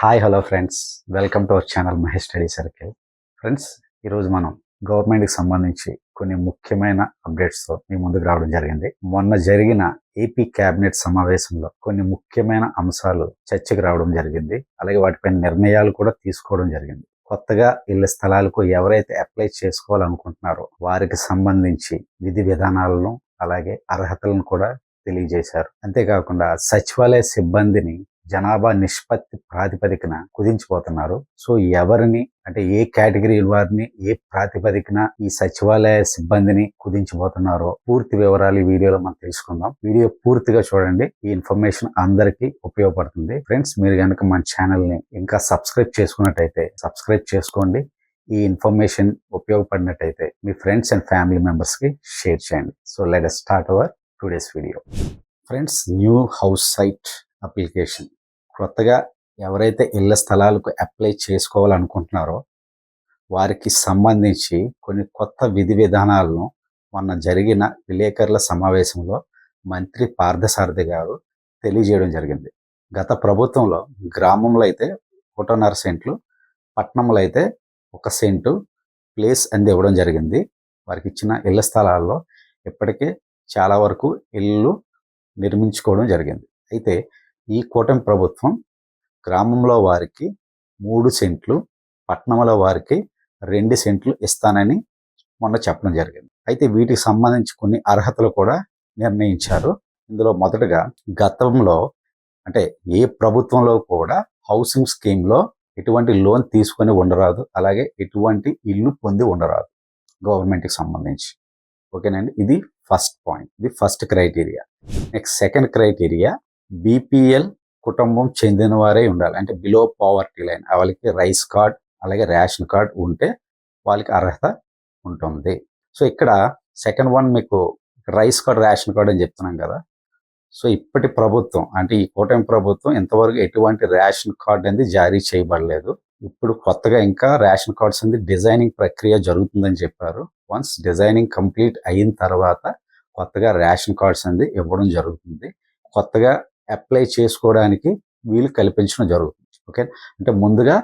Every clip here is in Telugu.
Hi hello friends welcome to our channel Mahesh study circle friends ఈరోజు మనం గవర్నమెంట్కి సంబంధించి కొన్ని ముఖ్యమైన అప్డేట్స్తో మీ ముందుకు రావడం జరిగింది. మొన్న జరిగిన ఏపీ కేబినెట్ సమావేశంలో కొన్ని ముఖ్యమైన అంశాలు చర్చకు రావడం జరిగింది. అలాగే వాటిపైన నిర్ణయాలు కూడా తీసుకోవడం జరిగింది. కొత్తగా ఇళ్ళ స్థలాలకు ఎవరైతే అప్లై చేసుకోవాలనుకుంటున్నారో వారికి సంబంధించి విధి విధానాలను అలాగే అర్హతలను కూడా తెలియజేశారు. అంతేకాకుండా సచివాలయ సిబ్బందిని జనాభా నిష్పత్తి ప్రాతిపదికన కుదించిపోతున్నారు. సో ఎవరిని అంటే ఏ కేటగిరీ వారిని ఏ ప్రాతిపదికన ఈ సచివాలయ సిబ్బందిని కుదించిపోతున్నారో పూర్తి వివరాలు ఈ వీడియోలో మనం తెలుసుకుందాం. వీడియో పూర్తిగా చూడండి. ఈ ఇన్ఫర్మేషన్ అందరికీ ఉపయోగపడుతుంది. ఫ్రెండ్స్ మీరు కనుక మన ఛానల్ని ఇంకా సబ్స్క్రైబ్ చేసుకున్నట్టయితే సబ్స్క్రైబ్ చేసుకోండి. ఈ ఇన్ఫర్మేషన్ ఉపయోగపడినట్టయితే మీ ఫ్రెండ్స్ అండ్ ఫ్యామిలీ మెంబర్స్కి షేర్ చేయండి. So let start our today's video friends new house site application. కొత్తగా ఎవరైతే ఇళ్ళ స్థలాలకు అప్లై చేసుకోవాలనుకుంటున్నారో వారికి సంబంధించి కొన్ని కొత్త విధి విధానాలను మొన్న జరిగిన విలేకరుల సమావేశంలో మంత్రి పార్థసారథి గారు తెలియజేయడం జరిగింది. గత ప్రభుత్వంలో గ్రామంలో అయితే ఒకటిన్నర సెంట్లు పట్టణంలో అయితే ఒక సెంటు ప్లేస్ అంది ఇవ్వడం జరిగింది. వారికి ఇచ్చిన ఇళ్ళ స్థలాల్లో ఇప్పటికే చాలా వరకు ఇల్లు నిర్మించుకోవడం జరిగింది. అయితే ఈ కూటమి ప్రభుత్వం గ్రామంలో వారికి మూడు సెంట్లు పట్టణంలో వారికి రెండు సెంట్లు ఇస్తానని మొన్న చెప్పడం జరిగింది. అయితే వీటికి సంబంధించి కొన్ని అర్హతలు కూడా నిర్ణయించారు. ఇందులో మొదటగా గతంలో అంటే ఏ ప్రభుత్వంలో కూడా హౌసింగ్ స్కీమ్లో ఎటువంటి లోన్ తీసుకొని ఉండరాదు. అలాగే ఎటువంటి ఇల్లు పొంది ఉండరాదు గవర్నమెంట్కి సంబంధించి. ఓకేనండి? ఇది ఫస్ట్ పాయింట్. ఇది first criteria. Next second criteria BPL కుటుంబం చెందిన వారే ఉండాలి. అంటే బిలో పావర్టీ లైన్ వాళ్ళకి రైస్ కార్డ్ అలాగే రేషన్ కార్డ్ ఉంటే వాళ్ళకి అర్హత ఉంటుంది. సో ఇక్కడ సెకండ్ వన్ మీకు రైస్ కార్డ్ రేషన్ కార్డ్ అని చెప్తున్నాం కదా. సో ఇప్పటి ప్రభుత్వం అంటే ఈ కూటమి ప్రభుత్వం ఇంతవరకు ఎటువంటి రేషన్ కార్డ్ అనేది జారీ చేయబడలేదు. ఇప్పుడు కొత్తగా ఇంకా రేషన్ కార్డ్స్ అనేది డిజైనింగ్ ప్రక్రియ జరుగుతుందని చెప్పారు. వన్స్ డిజైనింగ్ కంప్లీట్ అయిన తర్వాత కొత్తగా రేషన్ కార్డ్స్ అనేది ఇవ్వడం జరుగుతుంది. కొత్తగా అప్లై చేసుకోవడానికి వీలు కల్పించడం జరుగుతుంది. ఓకే అంటే ముందుగా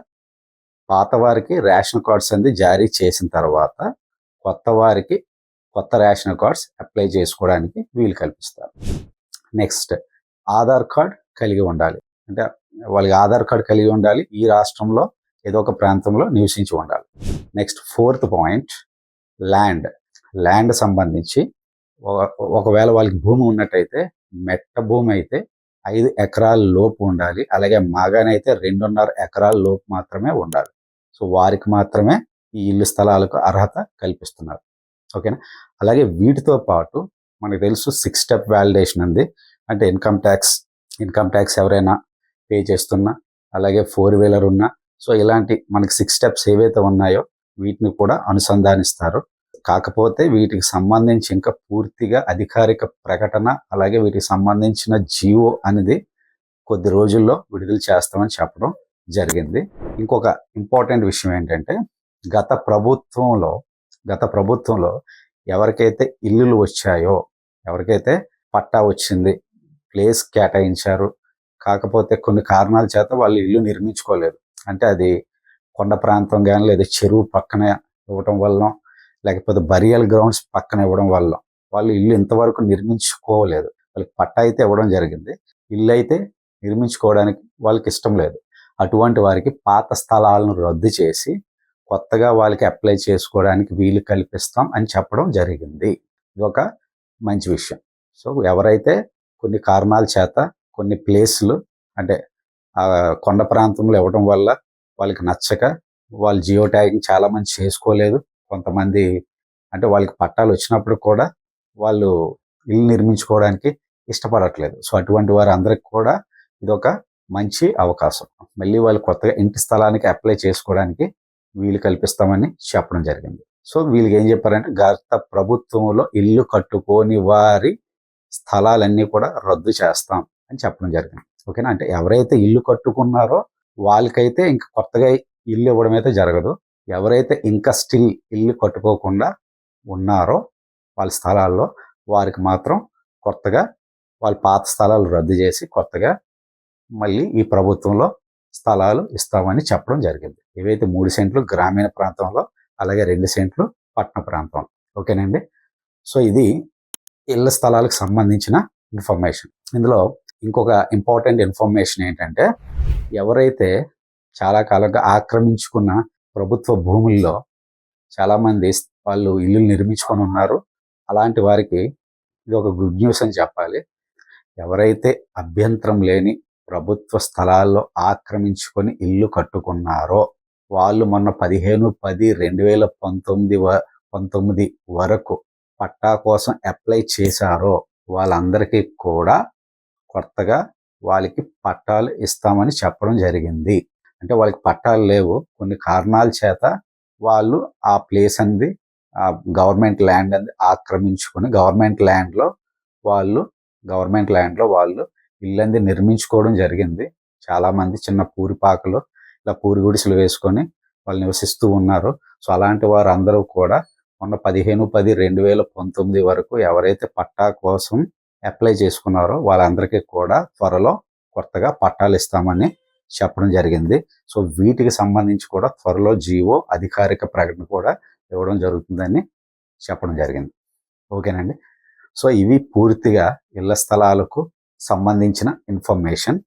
పాత వారికి రేషన్ కార్డ్స్ అనేది జారీ చేసిన తర్వాత కొత్త వారికి కొత్త రేషన్ కార్డ్స్ అప్లై చేసుకోవడానికి వీలు కల్పిస్తారు. నెక్స్ట్ ఆధార్ కార్డ్ కలిగి ఉండాలి. అంటే వాళ్ళకి ఆధార్ కార్డ్ కలిగి ఉండాలి. ఈ రాష్ట్రంలో ఏదో ఒక ప్రాంతంలో నివసించి ఉండాలి. Next fourth point land land సంబంధించి ఒకవేళ వాళ్ళకి భూమి ఉన్నట్టయితే మెట్ట భూమి అయితే ఐదు ఎకరాల లోపు ఉండాలి. అలాగే మాగానైతే రెండున్నర ఎకరాల లోపు మాత్రమే ఉండాలి. సో వారికి మాత్రమే ఈ ఇల్లు స్థలాలకు అర్హత కల్పిస్తున్నారు. ఓకేనా? అలాగే వీటితో పాటు మనకు తెలుసు సిక్స్ స్టెప్ వ్యాలిడేషన్ ఉంది అంటే ఇన్కమ్ ట్యాక్స్ ఇన్కమ్ ట్యాక్స్ ఎవరైనా పే చేస్తున్నా అలాగే ఫోర్ వీలర్ ఉన్నా. సో ఇలాంటి మనకి సిక్స్ స్టెప్స్ ఏవైతే ఉన్నాయో వీటిని కూడా అనుసంధానిస్తారు. కాకపోతే వీటికి సంబంధించి ఇంకా పూర్తిగా అధికారిక ప్రకటన అలాగే వీటికి సంబంధించిన జీవో అనేది కొద్ది రోజుల్లో విడుదల చేస్తామని చెప్పడం జరిగింది. ఇంకొక ఇంపార్టెంట్ విషయం ఏంటంటే గత ప్రభుత్వంలో గత ప్రభుత్వంలో ఎవరికైతే ఇల్లులు వచ్చాయో ఎవరికైతే పట్టా వచ్చింది ప్లేస్ కేటాయించారు కాకపోతే కొన్ని కారణాల చేత వాళ్ళు ఇల్లు నిర్మించుకోలేదు. అంటే అది కొండ ప్రాంతం కానీ లేదా చెరువు పక్కన ఇవ్వటం వల్ల లేకపోతే బరియల్ గ్రౌండ్స్ పక్కన ఇవ్వడం వల్ల వాళ్ళు ఇల్లు ఇంతవరకు నిర్మించుకోలేదు. వాళ్ళకి పట్టా అయితే ఇవ్వడం జరిగింది. ఇల్లు అయితే నిర్మించుకోవడానికి వాళ్ళకి ఇష్టం లేదు. అటువంటి వారికి పాత స్థలాలను రద్దు చేసి కొత్తగా వాళ్ళకి అప్లై చేసుకోవడానికి వీలు కల్పిస్తాం అని చెప్పడం జరిగింది. ఇది ఒక మంచి విషయం. సో ఎవరైతే కొన్ని కారణాల చేత కొన్ని ప్లేసులు అంటే కొండ ప్రాంతంలో ఇవ్వడం వల్ల వాళ్ళకి నచ్చక వాళ్ళు జియో ట్యాగింగ్ చాలామంది చేసుకోలేదు. కొంతమంది అంటే వాళ్ళకి పట్టాలు వచ్చినప్పుడు కూడా వాళ్ళు ఇల్లు నిర్మించుకోవడానికి ఇష్టపడట్లేదు. సో అటువంటి వారు అందరికి కూడా ఇది ఒక మంచి అవకాశం. మళ్ళీ వాళ్ళు కొత్తగా ఇంటి స్థలానికి అప్లై చేసుకోవడానికి వీలు కల్పిస్తామని చెప్పడం జరిగింది. సో వీళ్ళకి ఏం చెప్పారంటే గత ప్రభుత్వంలో ఇల్లు కట్టుకోని వారి స్థలాలన్నీ కూడా రద్దు చేస్తాం అని చెప్పడం జరిగింది. ఓకేనా? అంటే ఎవరైతే ఇల్లు కట్టుకున్నారో వాళ్ళకైతే ఇంకా కొత్తగా ఇల్లు ఇవ్వడం అయితే జరగదు. ఎవరైతే ఇంకా స్టిల్ ఇల్లు కట్టుకోకుండా ఉన్నారో వాళ్ళ స్థలాల్లో వారికి మాత్రం కొత్తగా వాళ్ళ పాత స్థలాలు రద్దు చేసి కొత్తగా మళ్ళీ ఈ ప్రభుత్వంలో స్థలాలు ఇస్తామని చెప్పడం జరిగింది. ఏవైతే మూడు సెంట్లు గ్రామీణ ప్రాంతంలో అలాగే రెండు సెంట్లు పట్టణ ప్రాంతం. ఓకేనండి? సో ఇది ఇళ్ళ స్థలాలకు సంబంధించిన ఇన్ఫర్మేషన్. ఇందులో ఇంకొక ఇంపార్టెంట్ ఇన్ఫర్మేషన్ ఏంటంటే ఎవరైతే చాలా కాలంగా ఆక్రమించుకున్న ప్రభుత్వ భూముల్లో చాలామంది వాళ్ళు ఇల్లు నిర్మించుకొని ఉన్నారు. అలాంటి వారికి ఇది ఒక గుడ్ న్యూస్ అని చెప్పాలి. ఎవరైతే అభ్యంతరం లేని ప్రభుత్వ స్థలాల్లో ఆక్రమించుకొని ఇల్లు కట్టుకున్నారో వాళ్ళు మొన్న పదిహేను పది రెండు వేల పంతొమ్మిది వ పంతొమ్మిది వరకు పట్టా కోసం అప్లై చేశారో వాళ్ళందరికీ కూడా కొత్తగా వాళ్ళకి పట్టాలు ఇస్తామని చెప్పడం జరిగింది. అంటే వాళ్ళకి పట్టాలు లేవు. కొన్ని కారణాల చేత వాళ్ళు ఆ ప్లేస్ అనేది ఆ గవర్నమెంట్ ల్యాండ్ అనేది ఆక్రమించుకొని గవర్నమెంట్ ల్యాండ్లో వాళ్ళు గవర్నమెంట్ ల్యాండ్లో వాళ్ళు ఇల్లు అనేది నిర్మించుకోవడం జరిగింది. చాలామంది చిన్న పూరిపాకలు ఇలా పూరి గుడిసెలు వేసుకొని వాళ్ళు నివసిస్తూ ఉన్నారు. సో అలాంటి వారు అందరూ కూడా మొన్న పదిహేను పది రెండు వేల పంతొమ్మిది వరకు ఎవరైతే పట్టా కోసం అప్లై చేసుకున్నారో వాళ్ళందరికీ కూడా త్వరలో కొత్తగా పట్టాలు ఇస్తామని చెప్పడం జరిగింది. సో వీటికి సంబంధించి కూడా త్వరలో జీవో అధికారిక ప్రకటన కూడా ఇవ్వడం జరుగుతుందని చెప్పడం జరిగింది. ఓకేనండి. సో ఇవి పూర్తిగా ఇళ్ళ స్థలాలకు సంబంధించిన ఇన్ఫర్మేషన్.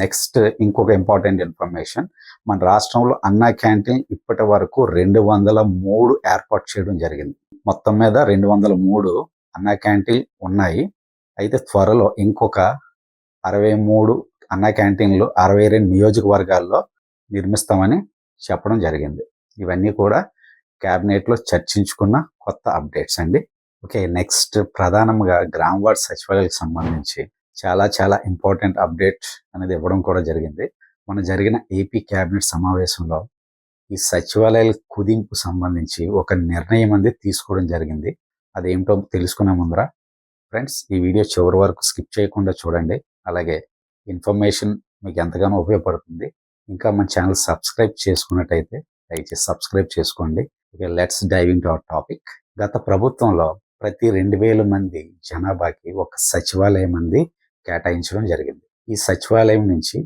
నెక్స్ట్ ఇంకొక ఇంపార్టెంట్ ఇన్ఫర్మేషన్. మన రాష్ట్రంలో అన్నా క్యాంటీన్ ఇప్పటి వరకు రెండు వందల మూడు ఏర్పాటు చేయడం జరిగింది. మొత్తం మీద రెండు వందల మూడు అన్నా క్యాంటీన్ ఉన్నాయి. అయితే త్వరలో ఇంకొక అరవై మూడు అన్న క్యాంటీన్లు అరవై రెండు నియోజకవర్గాల్లో నిర్మిస్తామని చెప్పడం జరిగింది. ఇవన్నీ కూడా క్యాబినెట్లో చర్చించుకున్న కొత్త అప్డేట్స్ అండి. ఓకే నెక్స్ట్ ప్రధానంగా గ్రామ వార్డ్ సచివాలయాలకు సంబంధించి చాలా చాలా ఇంపార్టెంట్ అప్డేట్ అనేది ఇవ్వడం కూడా జరిగింది. మన జరిగిన ఏపీ క్యాబినెట్ సమావేశంలో ఈ సచివాలయాల కుదింపు సంబంధించి ఒక నిర్ణయం అనేది తీసుకోవడం జరిగింది. అదేమిటో తెలుసుకునే ముందర ఫ్రెండ్స్ ఈ వీడియో చివరి వరకు స్కిప్ చేయకుండా చూడండి. అలాగే ఇన్ఫర్మేషన్ మీకు ఎంతగానో ఉపయోగపడుతుంది. ఇంకా మన ఛానల్ సబ్స్క్రైబ్ చేసుకున్నట్టయితే దయచేసి సబ్స్క్రైబ్ చేసుకోండి. Okay let's diving to our topic గత ప్రభుత్వంలో ప్రతి రెండు వేల మంది జనాభాకి ఒక సచివాలయం మంది కేటాయించడం జరిగింది. ఈ సచివాలయం నుంచి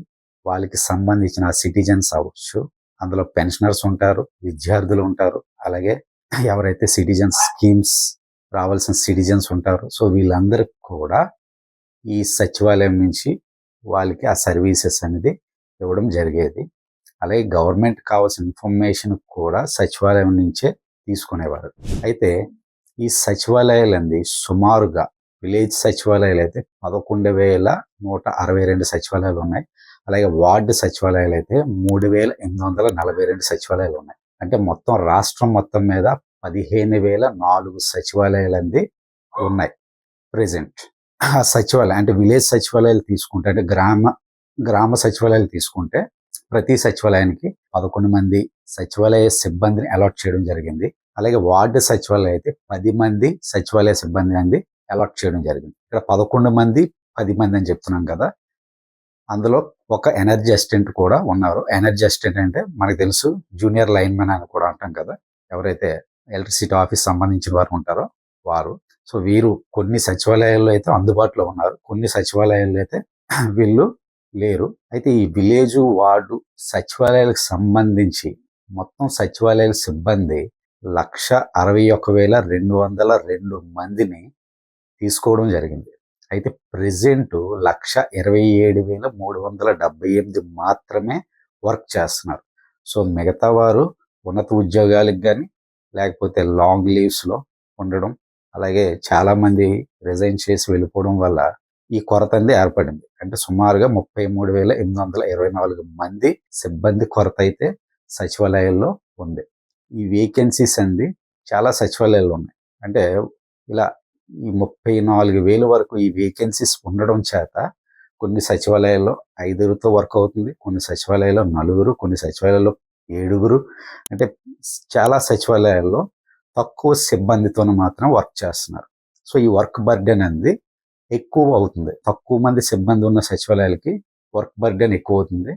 వాళ్ళకి సంబంధించిన సిటిజన్స్ అవ్వచ్చు అందులో పెన్షనర్స్ ఉంటారు విద్యార్థులు ఉంటారు అలాగే ఎవరైతే సిటిజన్స్ స్కీమ్స్ రావాల్సిన సిటిజన్స్ ఉంటారు సో వీళ్ళందరికీ కూడా ఈ సచివాలయం నుంచి వాళ్ళకి ఆ సర్వీసెస్ అనేది ఇవ్వడం జరిగేది. అలాగే గవర్నమెంట్ కావాల్సిన ఇన్ఫర్మేషన్ కూడా సచివాలయం నుంచే తీసుకునేవారు. అయితే ఈ సచివాలయాలంది సుమారుగా విలేజ్ సచివాలయాలు అయితే పదకొండు వేల నూట అరవై రెండు సచివాలయాలు ఉన్నాయి. అలాగే వార్డు సచివాలయాలు అయితే మూడు వేల ఎనిమిది వందల నలభై రెండు సచివాలయాలు ఉన్నాయి. అంటే మొత్తం రాష్ట్రం మొత్తం మీద పదిహేను వేల నాలుగు సచివాలయాలు అంది ఉన్నాయి ప్రజెంట్. సచివాలయం అంటే విలేజ్ సచివాలయాలు తీసుకుంటే అంటే గ్రామ గ్రామ సచివాలయాలు తీసుకుంటే ప్రతి సచివాలయానికి పదకొండు మంది సచివాలయ సిబ్బందిని అలాట్ చేయడం జరిగింది. అలాగే వార్డు సచివాలయం అయితే పది మంది సచివాలయ సిబ్బంది అనేది అలాట్ చేయడం జరిగింది. ఇక్కడ పదకొండు మంది పది మంది అని చెప్తున్నాం కదా. అందులో ఒక ఎనర్జీ అసిస్టెంట్ కూడా ఉన్నారు. ఎనర్జీ అసిస్టెంట్ అంటే మనకు తెలుసు జూనియర్ లైన్ అని కూడా అంటాం కదా. ఎవరైతే ఎలక్ట్రిసిటీ ఆఫీస్ సంబంధించిన వారు ఉంటారో వారు. సో వీరు కొన్ని సచివాలయాల్లో అయితే అందుబాటులో ఉన్నారు. కొన్ని సచివాలయాల్లో అయితే వీళ్ళు లేరు. అయితే ఈ విలేజ్ వార్డు సచివాలయాలకు సంబంధించి మొత్తం సచివాలయాల సిబ్బంది లక్ష అరవై ఒక్క వేల రెండు వందల రెండు మందిని తీసుకోవడం జరిగింది. అయితే ప్రజెంట్ లక్ష ఇరవై ఏడు వేల మూడు వందల డెబ్బై ఎనిమిది మాత్రమే వర్క్ చేస్తున్నారు. సో మిగతా వారు ఉన్నత ఉద్యోగాలకు కానీ లేకపోతే లాంగ్ లీవ్స్లో ఉండడం అలాగే చాలామంది రిజైన్ చేసి వెళ్ళిపోవడం వల్ల ఈ కొరత అనేది ఏర్పడింది. అంటే సుమారుగా ముప్పై మూడు వేల ఎనిమిది వందల ఇరవై నాలుగు మంది సిబ్బంది కొరత అయితే సచివాలయాల్లో ఉంది. ఈ వేకెన్సీస్ అనేది చాలా సచివాలయాలు ఉన్నాయి. అంటే ఇలా ఈ ముప్పై నాలుగు వేల వరకు ఈ వేకెన్సీస్ ఉండడం చేత కొన్ని సచివాలయాల్లో ఐదుగురితో వర్క్ అవుతుంది కొన్ని సచివాలయాల్లో నలుగురు కొన్ని సచివాలయాల్లో ఏడుగురు. అంటే చాలా సచివాలయాల్లో తక్కువ సిబ్బందితో మాత్రం వర్క్ చేస్తున్నారు. సో ఈ వర్క్ బర్డెన్ అనేది ఎక్కువ అవుతుంది. తక్కువ మంది సిబ్బంది ఉన్న సచివాలయాలకి వర్క్ బర్డెన్ ఎక్కువ అవుతుంది.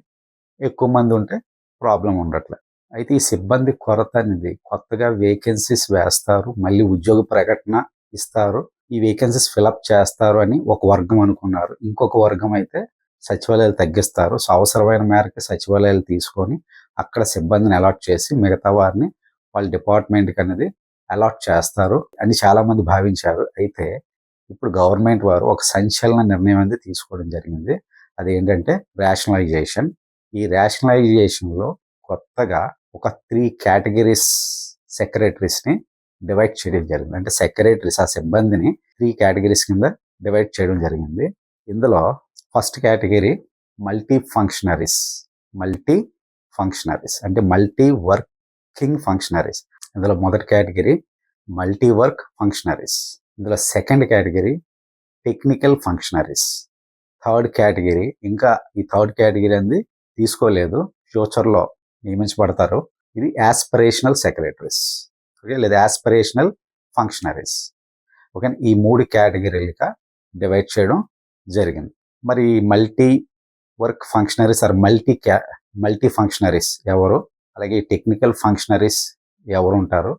ఎక్కువ మంది ఉంటే ప్రాబ్లం ఉండట్లే అయితే ఈ సిబ్బంది కొరత అనేది కొత్తగా వేకెన్సీస్ వేస్తారు మళ్ళీ ఉద్యోగ ప్రకటన ఇస్తారు ఈ వేకెన్సీస్ ఫిలప్ చేస్తారు అని ఒక వర్గం అనుకున్నారు. ఇంకొక వర్గం అయితే సచివాలయాలు తగ్గిస్తారు. సో అవసరమైన మేరకు సచివాలయాలు తీసుకొని అక్కడ సిబ్బందిని అలాట్ చేసి మిగతా వారిని వాళ్ళ డిపార్ట్మెంట్కి అనేది అలాట్ చేస్తారు అని చాలా మంది భావించారు. అయితే ఇప్పుడు గవర్నమెంట్ వారు ఒక సంచలన నిర్ణయం అనేది తీసుకోవడం జరిగింది. అది ఏంటంటే రేషనలైజేషన్ ఈ రేషనలైజేషన్లో కొత్తగా ఒక త్రీ కేటగిరీస్ సెక్రటరీస్ని డివైడ్ చేయడం జరిగింది. అంటే సెక్రటరీస్ ఆ సిబ్బందిని త్రీ కేటగిరీస్ కింద డివైడ్ చేయడం జరిగింది. ఇందులో first category multi functionaries multi functionaries అంటే మల్టీ వర్కింగ్ ఫంక్షనరీస్ ఇందులో మొదటి కేటగిరీ మల్టీ వర్క్ ఫంక్షనరీస్. ఇందులో second category technical functionaries. Third category ఇంకా ఈ థర్డ్ కేటగిరీ అనేది తీసుకోలేదు. ఫ్యూచర్లో నియమించబడతారు. ఇది యాస్పిరేషనల్ సెక్రటరీస్ ఓకే లేదా యాస్పిరేషనల్ ఫంక్షనరీస్. ఓకే ఈ మూడు కేటగిరీలుగా డివైడ్ చేయడం జరిగింది. మరి multi work functionaries or multi క్యా మల్టీ ఫంక్షనరీస్ ఎవరు? అలాగే టెక్నికల్ ఫంక్షనరీస్ ఎవరు ఉంటారు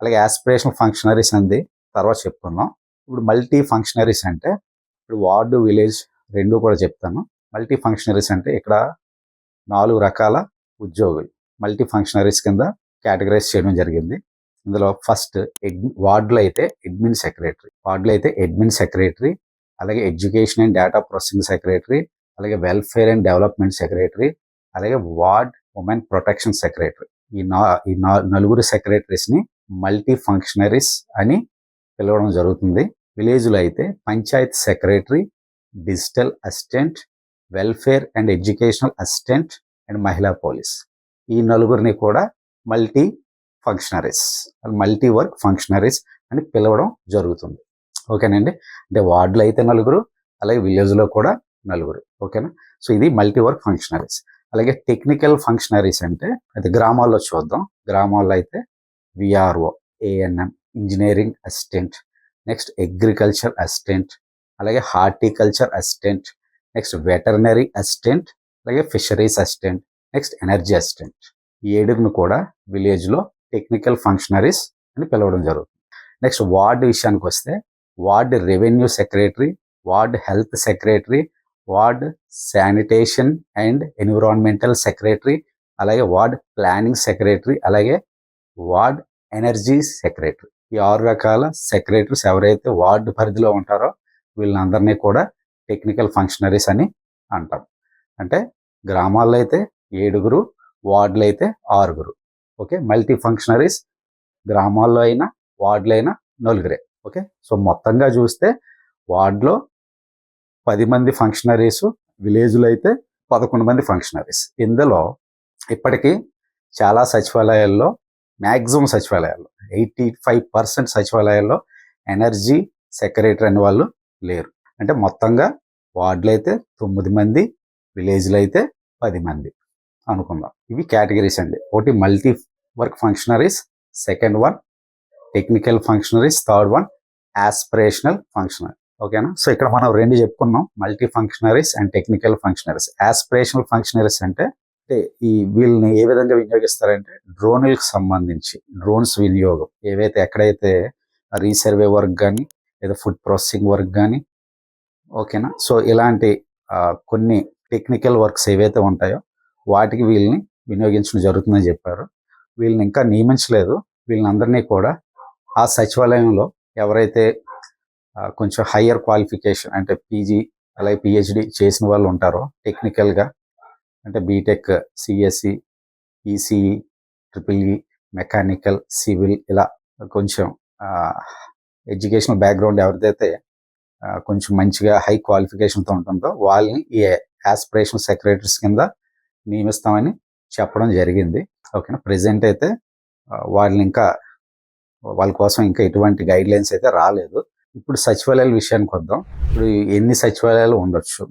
అలాగే యాస్పిరేషనల్ ఫంక్షనరీస్ అంది తర్వాత చెప్పుకుందాం. ఇప్పుడు మల్టీ ఫంక్షనరీస్ అంటే ఇప్పుడు వార్డు విలేజ్ రెండు కూడా చెప్తాను. మల్టీ ఫంక్షనరీస్ అంటే ఇక్కడ నాలుగు రకాల ఉద్యోగులు. మల్టీ ఫంక్షనరీస్ కింద కేటగరైజ్ చేయడం జరిగింది. ఇందులో ఫస్ట్ వార్డులో అయితే అడ్మిన్ సెక్రటరీ వార్డులో అయితే అడ్మిన్ సెక్రటరీ అలాగే education and data processing secretary అలాగే వెల్ఫేర్ అండ్ డెవలప్మెంట్ సెక్రటరీ అలాగే వార్డ్ ఉమెన్ ప్రొటెక్షన్ సెక్రటరీ ఈ నా ఈ నలుగురు సెక్రటరీస్ని మల్టీ ఫంక్షనరీస్ అని పిలవడం జరుగుతుంది. విలేజ్లో అయితే panchayat secretary digital assistant welfare and educational assistant and మహిళా పోలీస్. ఈ నలుగురిని కూడా multi functionaries multi work functionaries అని పిలవడం జరుగుతుంది. ఓకేనండి? అంటే వార్డులో అయితే నలుగురు అలాగే విలేజ్లో కూడా నలుగురు. ఓకేనా? సో ఇది మల్టీ వర్క్ ఫంక్షనరీస్. అలాగే టెక్నికల్ ఫంక్షనరీస్ అంటే అది గ్రామాల్లో చూద్దాం. గ్రామాల్లో అయితే VRO ANM engineering assistant next agriculture assistant అలాగే horticulture assistant next veterinary assistant అలాగే fisheries assistant next energy assistant ఈ ఏడుగును కూడా విలేజ్లో టెక్నికల్ ఫంక్షనరీస్ అని పిలవడం జరుగుతుంది. నెక్స్ట్ వార్డు విషయానికి వస్తే ward revenue secretary ward health secretary ward sanitation and environmental secretary అలాగే వార్డ్ ప్లానింగ్ సెక్రటరీ అలాగే వార్డ్ ఎనర్జీ సెక్రటరీ. ఈ ఆరు రకాల సెక్రటరీస్ ఎవరైతే వార్డు పరిధిలో ఉంటారో వీళ్ళందరినీ కూడా టెక్నికల్ ఫంక్షనరీస్ అని అంటాం. అంటే గ్రామాల్లో అయితే ఏడుగురు వార్డులు అయితే ఆరుగురు. ఓకే? మల్టీ ఫంక్షనరీస్ గ్రామాల్లో అయినా వార్డులైనా నలుగురే. ఓకే? సో మొత్తంగా చూస్తే వార్డులో పది మంది ఫంక్షనరీస్ విలేజ్లో అయితే పదకొండు మంది ఫంక్షనరీస్ ఇందులో ఇప్పటికీ చాలా సచివాలయాల్లో మ్యాక్సిమం సచివాలయాల్లో ఎయిటీ ఫైవ్ పర్సెంట్ సచివాలయాల్లో ఎనర్జీ సెక్రటరీ అనే వాళ్ళు లేరు. అంటే మొత్తంగా వార్డులు అయితే తొమ్మిది మంది విలేజ్లు అయితే పది మంది అనుకుందాం. ఇవి కేటగిరీస్ అండి. ఒకటి multi work functionaries second one technical functionaries third one aspirational functionary ఓకేనా? సో ఇక్కడ మనం రెండు చెప్పుకున్నాం. Multi functionaries and technical functionaries aspirational functionaries అంటే అంటే ఈ వీళ్ళని ఏ విధంగా వినియోగిస్తారంటే డ్రోన్లకు సంబంధించి డ్రోన్స్ వినియోగం. ఏవైతే ఎక్కడైతే రీసర్వే వర్క్ కానీ లేదా ఫుడ్ ప్రాసెసింగ్ వర్క్ కానీ ఓకేనా? సో ఇలాంటి కొన్ని టెక్నికల్ వర్క్స్ ఏవైతే ఉంటాయో వాటికి వీళ్ళని వినియోగించడం జరుగుతుందని చెప్పారు. వీళ్ళని ఇంకా నియమించలేదు. వీళ్ళందరినీ కూడా ఆ సచివాలయంలో ఎవరైతే కొంచెం హయ్యర్ క్వాలిఫికేషన్ అంటే పీజీ అలాగే పిహెచ్డి చేసిన వాళ్ళు ఉంటారు. టెక్నికల్గా అంటే BTech CSC ECE triple E mechanical civil ఇలా కొంచెం ఎడ్యుకేషనల్ బ్యాక్గ్రౌండ్ ఎవరిదైతే కొంచెం మంచిగా హై క్వాలిఫికేషన్తో ఉంటుందో వాళ్ళని ఈ యాస్పిరేషన్ సెక్రటరీస్ కింద నియమిస్తామని చెప్పడం జరిగింది. ఓకేనా? ప్రజెంట్ అయితే వాళ్ళని ఇంకా వాళ్ళ కోసం ఇంకా ఎటువంటి గైడ్ లైన్స్ అయితే రాలేదు. ఇప్పుడు సచివాలయాల విషయానికి వద్దాం. ఇప్పుడు ఎన్ని సచివాలయాలు ఉండొచ్చు?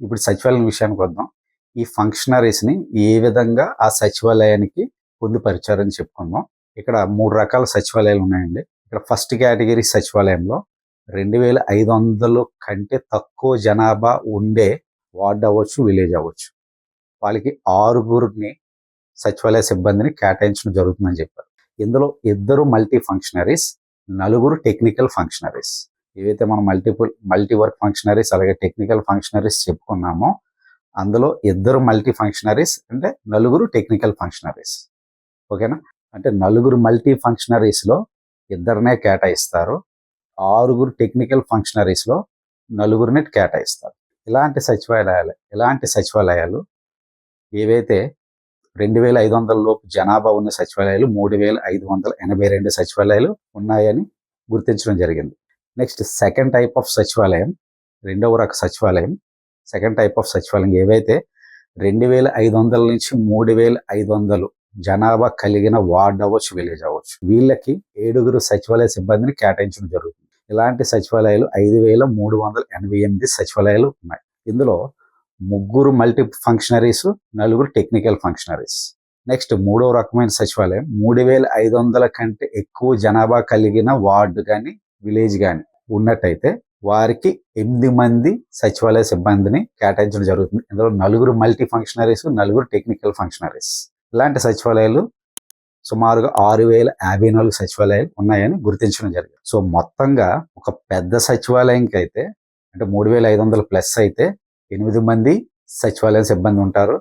ఇప్పుడు సచివాలయం విషయానికి వద్దాం. ఈ ఫంక్షనరీస్ని ఏ విధంగా ఆ సచివాలయానికి పొందుపరిచారని చెప్పుకుందాం. ఇక్కడ మూడు రకాల సచివాలయాలు ఉన్నాయండి. ఇక్కడ ఫస్ట్ కేటగిరీ సచివాలయంలో రెండు వేల ఐదు వందలు కంటే తక్కువ జనాభా ఉండే వార్డ్ అవ్వచ్చు విలేజ్ అవ్వచ్చు. వాళ్ళకి ఆరుగురిని సచివాలయ సిబ్బందిని కేటాయించడం జరుగుతుందని చెప్పారు. ఇందులో ఇద్దరు మల్టీ ఫంక్షనరీస్ నలుగురు టెక్నికల్ ఫంక్షనరీస్ ఏవైతే మనం మల్టిపుల్ మల్టీ వర్క్ ఫంక్షనరీస్ అలాగే టెక్నికల్ ఫంక్షనరీస్ చెప్పుకున్నామో అందులో ఇద్దరు మల్టీ ఫంక్షనరీస్ అంటే నలుగురు టెక్నికల్ ఫంక్షనరీస్ ఓకేనా? అంటే నలుగురు మల్టీ ఫంక్షనరీస్లో ఇద్దరినే కేటాయిస్తారు. ఆరుగురు టెక్నికల్ ఫంక్షనరీస్లో నలుగురిని కేటాయిస్తారు. ఇలాంటి సచివాలయాలు ఇలాంటి సచివాలయాలు ఏవైతే రెండు వేల ఐదు వందల లోపు జనాభా ఉన్న సచివాలయాలు మూడు వేల ఐదు వందల ఎనభై రెండు సచివాలయాలు ఉన్నాయని గుర్తించడం జరిగింది. నెక్స్ట్ సెకండ్ టైప్ ఆఫ్ సచివాలయం రెండవ రక సచివాలయం. సెకండ్ టైప్ ఆఫ్ సచివాలయం ఏవైతే రెండు వేల ఐదు వందల నుంచి మూడు వేల ఐదు వందలు జనాభా కలిగిన వార్డ్ అవ్వచ్చు విలేజ్ అవ్వచ్చు వీళ్ళకి ఏడుగురు సచివాలయ సిబ్బందిని కేటాయించడం జరుగుతుంది. ఇలాంటి సచివాలయాలు ఐదు వేల మూడు వందల ఎనభై ఎనిమిది సచివాలయాలు ఉన్నాయి. ఇందులో ముగ్గురు మల్టీ ఫంక్షనరీస్ నలుగురు టెక్నికల్ ఫంక్షనరీస్ నెక్స్ట్ మూడో రకమైన సచివాలయం మూడు వేల ఐదు వందల కంటే ఎక్కువ జనాభా కలిగిన వార్డు కానీ విలేజ్ కానీ ఉన్నట్టయితే వారికి ఎనిమిది మంది సచివాలయ సిబ్బందిని కేటాయించడం జరుగుతుంది. ఇందులో నలుగురు మల్టీ ఫంక్షనరీస్ నలుగురు టెక్నికల్ ఫంక్షనరీస్ ఇలాంటి సచివాలయాలు సుమారుగా ఆరు వేల యాభై నాలుగు సచివాలయాలు ఉన్నాయని గుర్తించడం జరిగింది. సో మొత్తంగా ఒక పెద్ద సచివాలయంకి అయితే అంటే మూడు వేల ఐదు వందల ప్లస్ అయితే ఎనిమిది మంది సచివాలయం సిబ్బంది ఉంటారు.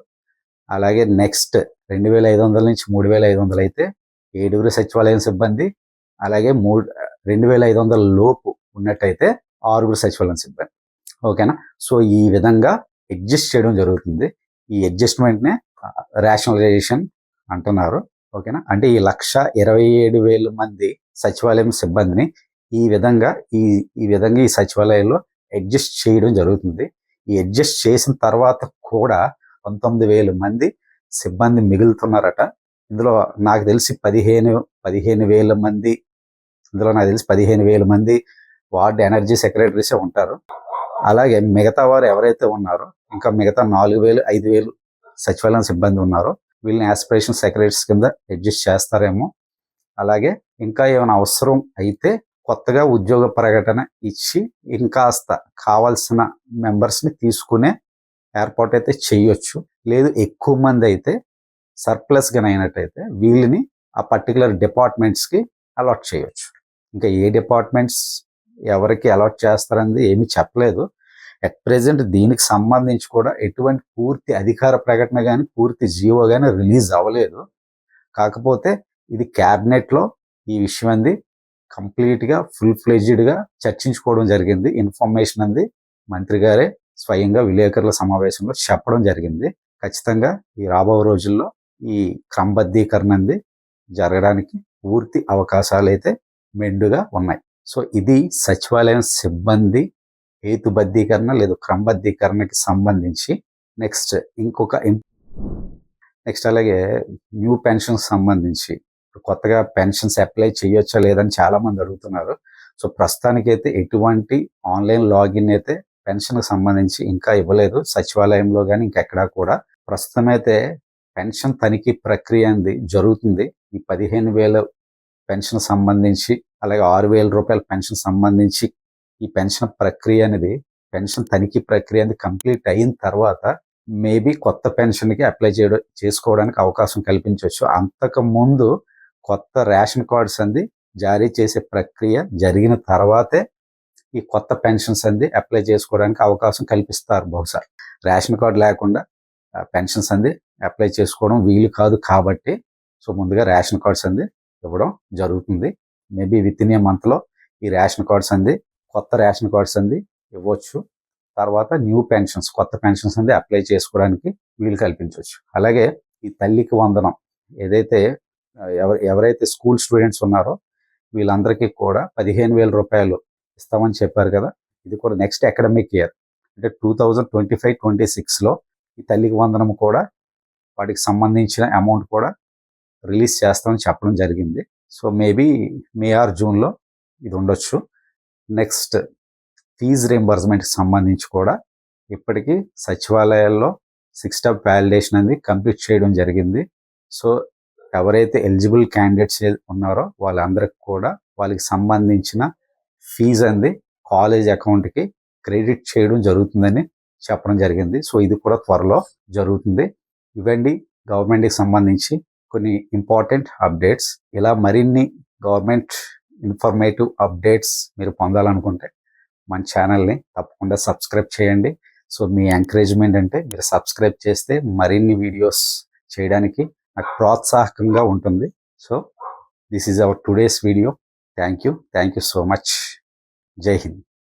అలాగే నెక్స్ట్ రెండు వేల ఐదు వందల నుంచి మూడు వేల ఐదు వందలు అయితే ఏడుగురు సచివాలయం సిబ్బంది అలాగే మూడు రెండు వేల ఐదు వందల లోపు ఉన్నట్టయితే ఆరుగురు సచివాలయం సిబ్బంది. ఓకేనా? సో ఈ విధంగా అడ్జస్ట్ చేయడం జరుగుతుంది. ఈ అడ్జస్ట్మెంట్నే రేషనలైజేషన్ అంటున్నారు. ఓకేనా? అంటే ఈ లక్ష ఇరవై ఏడు వేల మంది సచివాలయం సిబ్బందిని ఈ విధంగా ఈ ఈ విధంగా ఈ సచివాలయంలో అడ్జస్ట్ చేయడం జరుగుతుంది. ఈ అడ్జస్ట్ చేసిన తర్వాత కూడా పంతొమ్మిది వేల మంది సిబ్బంది మిగులుతున్నారట. ఇందులో నాకు తెలిసి పదిహేను పదిహేను వేల మంది ఇందులో నాకు తెలిసి పదిహేను వేల మంది వార్డ్ ఎనర్జీ సెక్రటరీసే ఉంటారు. అలాగే మిగతా వారు ఎవరైతే ఉన్నారో ఇంకా మిగతా నాలుగు వేలు ఐదు వేలు సచివాలయం సిబ్బంది ఉన్నారో వీళ్ళని యాస్పిరేషన్ సెక్రటరీస్ కింద అడ్జస్ట్ చేస్తారేమో. అలాగే ఇంకా ఏమైనా అవసరం అయితే కొత్తగా ఉద్యోగ ప్రకటన ఇచ్చి ఇంకాస్త కావాల్సిన మెంబర్స్ని తీసుకునే ఏర్పాటు అయితే చేయొచ్చు. లేదు ఎక్కువ మంది అయితే సర్ప్లస్గా అయినట్టయితే వీళ్ళని ఆ పర్టికులర్ డిపార్ట్మెంట్స్కి అలాట్ చేయొచ్చు. ఇంకా ఏ డిపార్ట్మెంట్స్ ఎవరికి అలాట్ చేస్తారనేది ఏమీ చెప్పలేదు. అట్ ప్రెసెంట్ దీనికి సంబంధించి కూడా ఎటువంటి పూర్తి అధికార ప్రకటన కానీ పూర్తి జీవో కానీ రిలీజ్ అవ్వలేదు. కాకపోతే ఇది క్యాబినెట్లో ఈ విషయం అంది. కంప్లీట్గా ఫుల్ ఫ్లెజ్డ్గా చర్చించుకోవడం జరిగింది. ఇన్ఫర్మేషన్ అంది. మంత్రి గారే స్వయంగా విలేకరుల సమావేశంలో చెప్పడం జరిగింది. ఖచ్చితంగా ఈ రాబో రోజుల్లో ఈ క్రమబద్ధీకరణ అంది. జరగడానికి పూర్తి అవకాశాలు అయితే మెండుగా ఉన్నాయి. సో ఇది సచివాలయం సిబ్బంది హేతుబద్ధీకరణ లేదు క్రమబద్ధీకరణకి సంబంధించి. నెక్స్ట్ ఇంకొక నెక్స్ట్ అలాగే న్యూ పెన్షన్ సంబంధించి కొత్తగా పెన్షన్స్ అప్లై చేయొచ్చా లేదని చాలా మంది అడుగుతున్నారు. సో ప్రస్తుతానికి అయితే ఎటువంటి ఆన్లైన్ లాగిన్ అయితే పెన్షన్కి సంబంధించి ఇంకా ఇవ్వలేదు. సచివాలయంలో కానీ ఇంకెక్కడా కూడా. ప్రస్తుతం అయితే పెన్షన్ తనిఖీ ప్రక్రియ అనేది జరుగుతుంది. ఈ పదిహేను వేల పెన్షన్ సంబంధించి అలాగే ఆరు వేల రూపాయల పెన్షన్ సంబంధించి ఈ పెన్షన్ ప్రక్రియ అనేది పెన్షన్ తనిఖీ ప్రక్రియ అనేది కంప్లీట్ అయిన తర్వాత మేబీ కొత్త పెన్షన్కి అప్లై చేయడం చేసుకోవడానికి అవకాశం కల్పించవచ్చు. అంతకు ముందు కొత్త రేషన్ కార్డ్స్ అంది జారీ చేసే ప్రక్రియ జరిగిన తర్వాతే ఈ కొత్త పెన్షన్స్ అంది అప్లై చేసుకోవడానికి అవకాశం కల్పిస్తారు బహుశా. రేషన్ కార్డు లేకుండా పెన్షన్స్ అంది అప్లై చేసుకోవడం వీలు కాదు కాబట్టి సో ముందుగా రేషన్ కార్డ్స్ అంది ఇవ్వడం జరుగుతుంది. మేబీ విత్ ఇన్ ఏ మంత్లో ఈ రేషన్ కార్డ్స్ అంది కొత్త రేషన్ కార్డ్స్ అంది ఇవ్వచ్చు. తర్వాత న్యూ పెన్షన్స్ కొత్త పెన్షన్స్ అంది అప్లై చేసుకోవడానికి వీలు కల్పించవచ్చు. అలాగే ఈ తల్లికి వందనం ఏదైతే ఎవరైతే స్కూల్ స్టూడెంట్స్ ఉన్నారో వీళ్ళందరికీ కూడా పదిహేను వేల రూపాయలు ఇస్తామని చెప్పారు కదా. ఇది కూడా నెక్స్ట్ అకాడమిక్ ఇయర్. అంటే two thousand twenty five twenty సిక్స్లో ఈ తల్లికి వందనం కూడా వాటికి సంబంధించిన అమౌంట్ కూడా రిలీజ్ చేస్తామని చెప్పడం జరిగింది. సో మేబీ మే ఆర్ జూన్లో ఇది ఉండొచ్చు. నెక్స్ట్ ఫీజ్ రీంబర్స్మెంట్కి సంబంధించి కూడా ఇప్పటికీ సచివాలయాల్లో సిక్స్ స్టెప్ వ్యాలిడేషన్ అనేది కంప్లీట్ చేయడం జరిగింది. సో ఎవరైతే ఎలిజిబుల్ క్యాండిడేట్స్ ఉన్నారో వాళ్ళందరికి కూడా వాళ్ళకి సంబంధించిన ఫీజు అంది కాలేజ్ అకౌంట్కి క్రెడిట్ చేయడం జరుగుతుందని చెప్పడం జరిగింది. సో ఇది కూడా త్వరలో జరుగుతుంది. ఇవండి గవర్నమెంట్కి సంబంధించి కొన్ని ఇంపార్టెంట్ అప్డేట్స్. ఇలా మరిన్ని గవర్నమెంట్ ఇన్ఫర్మేటివ్ అప్డేట్స్ మీరు పొందాలనుకుంటే మన ఛానల్ని తప్పకుండా సబ్స్క్రైబ్ చేయండి. సో మీ ఎంకరేజ్మెంట్ అంటే మీరు సబ్స్క్రైబ్ చేస్తే మరిన్ని వీడియోస్ చేయడానికి నాకు ప్రోత్సాహకంగా ఉంటుంది. So this is our today's video thank you thank you so much జై హింద్